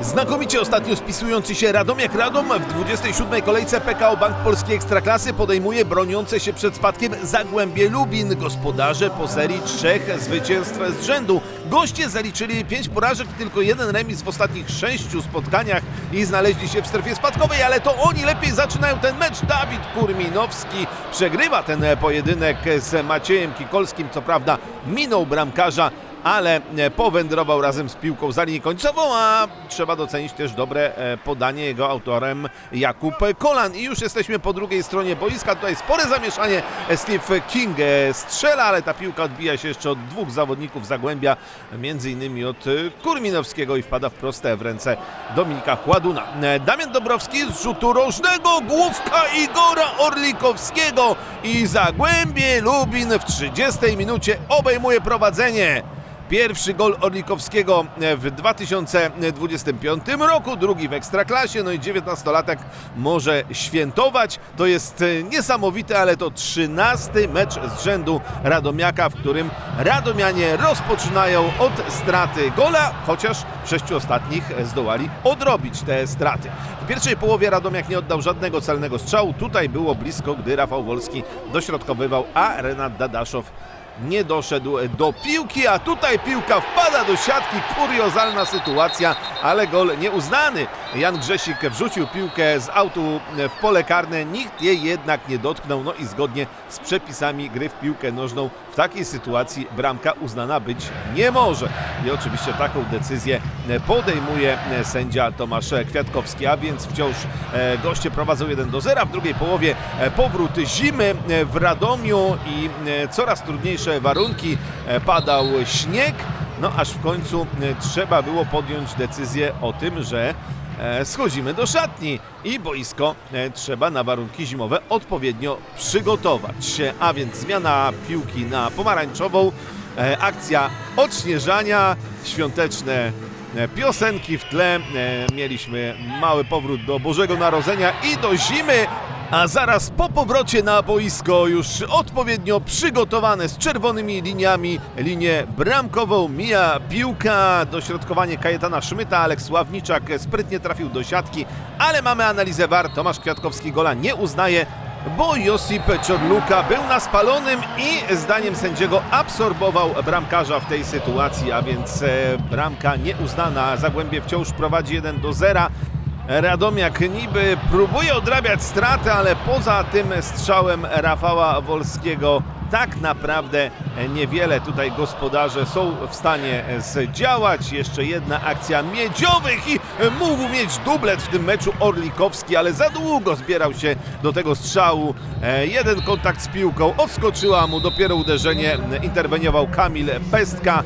Znakomicie ostatnio spisujący się Radomiak Radom w 27. kolejce PKO Bank Polskiej Ekstraklasy podejmuje broniące się przed spadkiem Zagłębie Lubin. Gospodarze po serii trzech zwycięstw z rzędu. Goście zaliczyli pięć porażek, tylko jeden remis w ostatnich sześciu spotkaniach i znaleźli się w strefie spadkowej, ale to oni lepiej zaczynają ten mecz. Dawid Kurminowski przegrywa ten pojedynek z Maciejem Kikolskim. Co prawda minął bramkarza, ale e, powędrował razem z piłką za linię końcową, a trzeba docenić też dobre e, podanie jego autorem Jakub Kolan. I już jesteśmy po drugiej stronie boiska. Tutaj spore zamieszanie. Steve King e, strzela, ale ta piłka odbija się jeszcze od dwóch zawodników Zagłębia, między innymi od e, Kurminowskiego i wpada wprost w ręce Dominika Chładuna. E, Damian Dobrowski z rzutu rożnego, główka Igora Orlikowskiego i Zagłębie Lubin w 30 minucie obejmuje prowadzenie. Pierwszy gol Orlikowskiego w 2025 roku, drugi w Ekstraklasie, no i 19-latek może świętować. To jest e, niesamowite, ale to 13 mecz z rzędu Radomiaka, w którym Radomianie rozpoczynają od straty gola, chociaż w sześciu ostatnich zdołali odrobić te straty. W pierwszej połowie Radomiak nie oddał żadnego celnego strzału. Tutaj było blisko, gdy Rafał Wolski dośrodkowywał, a Renat Dadaszow nie doszedł do piłki, a tutaj piłka wpada do siatki. Kuriozalna sytuacja, ale gol nieuznany. Jan Grzesik wrzucił piłkę z autu w pole karne, nikt jej jednak nie dotknął. No i zgodnie z przepisami gry w piłkę nożną w takiej sytuacji bramka uznana być nie może. I oczywiście taką decyzję podejmuje sędzia Tomasz Kwiatkowski, a więc wciąż e, goście prowadzą 1 do 0. W drugiej połowie e, powrót zimy e, w Radomiu i coraz trudniejsze warunki. Padał śnieg, no aż w końcu trzeba było podjąć decyzję o tym, że schodzimy do szatni i boisko e, trzeba na warunki zimowe odpowiednio przygotować. E, A więc zmiana piłki na pomarańczową, e, akcja odśnieżania, świąteczne e, piosenki w tle. E, Mieliśmy mały powrót do Bożego Narodzenia i do zimy. A zaraz po powrocie na boisko już odpowiednio przygotowane z czerwonymi liniami linię bramkową mija piłka, dośrodkowanie Kajetana Szmyta, Aleks Ławniczak sprytnie trafił do siatki, ale mamy analizę VAR, Tomasz Kwiatkowski gola nie uznaje, bo Josip Czorluka był na spalonym i zdaniem sędziego absorbował bramkarza w tej sytuacji, a więc e, bramka nieuznana. Zagłębie wciąż prowadzi 1 do 0. Radomiak niby próbuje odrabiać straty, ale poza tym strzałem Rafała Wolskiego tak naprawdę niewiele tutaj gospodarze są w stanie zdziałać. Jeszcze jedna akcja miedziowych i mógł mieć dublet w tym meczu Orlikowski, ale za długo zbierał się do tego strzału. Jeden kontakt z piłką, odskoczyła mu dopiero uderzenie, interweniował Kamil Pestka.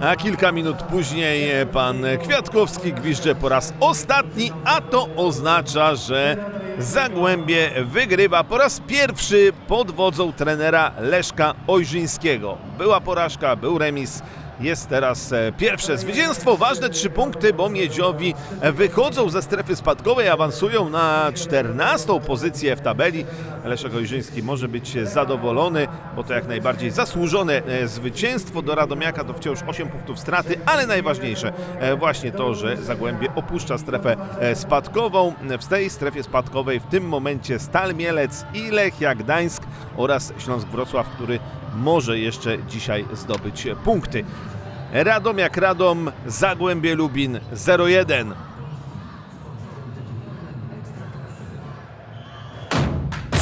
A kilka minut później e, pan Kwiatkowski gwizdże po raz ostatni, a to oznacza, że Zagłębie wygrywa po raz pierwszy pod wodzą trenera Leszka Ojrzyńskiego. Była porażka, był remis. Jest teraz e, pierwsze zwycięstwo, ważne trzy punkty, bo Miedziowi wychodzą ze strefy spadkowej, awansują na 14 pozycję w tabeli. Leszek Ojrzyński może być zadowolony, bo to jak najbardziej zasłużone e, zwycięstwo do Radomiaka to wciąż 8 punktów straty, ale najważniejsze e, właśnie to, że Zagłębie opuszcza strefę e, spadkową. W tej strefie spadkowej w tym momencie Stal Mielec i Lechia Gdańsk oraz Śląsk Wrocław, który może jeszcze dzisiaj zdobyć punkty. Radomiak Radom, Zagłębie Lubin 0-1.